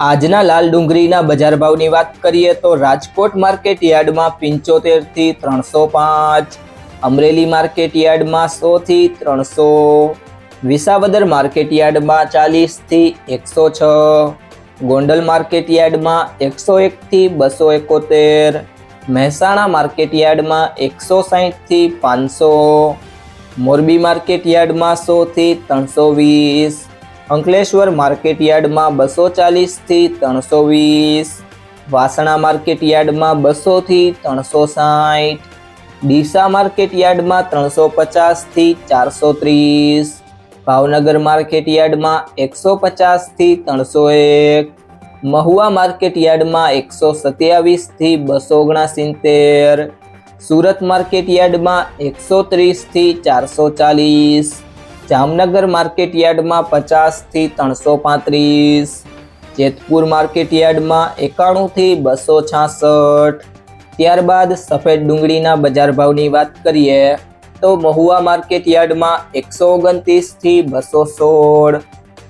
આજના લાલ ડુંગળીના બજાર ભાવની વાત કરીએ તો રાજકોટ માર્કેટ યાર્ડમાં પંચોતેરથી ત્રણસો પાંચ, અમરેલી માર્કેટ યાર્ડમાં સો થી ત્રણસો, વિસાવદર માર્કેટ યાર્ડમાં ચાલીસથી એકસો છ, ગોંડલ માર્કેટ યાર્ડમાં એકસો એક થી બસો એકોતેર, મહેસાણા માર્કેટ યાર્ડમાં એકસો સાહીઠથી પાંચસો, મોરબી માર્કેટ યાર્ડમાં સો થી ત્રણસો વીસ અંકલેશ્વર માર્કેટ યાર્ડમાં બસો ચાલીસથી ત્રણસો વીસ. વાસણા માર્કેટ યાર્ડમાં બસોથી ત્રણસો સાઠ. ડીસા માર્કેટ યાર્ડમાં ત્રણસો પચાસથી ચારસો ત્રીસ. ભાવનગર માર્કેટ યાર્ડમાં એકસો પચાસથી ત્રણસો એક. મહુવા માર્કેટ યાર્ડમાં એકસો સત્યાવીસથી બસો ઓગણસિત્તેર. સુરત માર્કેટ યાર્ડમાં એકસો ત્રીસથી ચારસો ચાલીસ. જામનગર માર્કેટ યાર્ડમાં પચાસથી ત્રણસો પાંત્રીસ, જેતપુર માર્કેટ યાર્ડમાં એકાણુંથી બસો છાસઠ. ત્યારબાદ સફેદ ડુંગળીના બજાર ભાવની વાત કરીએ, તો મહુવા માર્કેટ યાર્ડમાં એકસો ઓગણત્રીસથી બસો સોળ.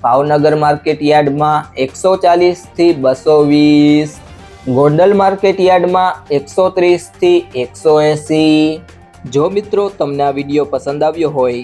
ભાવનગર માર્કેટ યાર્ડમાં એકસો ચાલીસથી બસો વીસ. ગોંડલ માર્કેટ યાર્ડમાં એકસો ત્રીસથી એકસો એંસી. જો મિત્રો તમને આ વીડિયો પસંદ આવ્યો હોય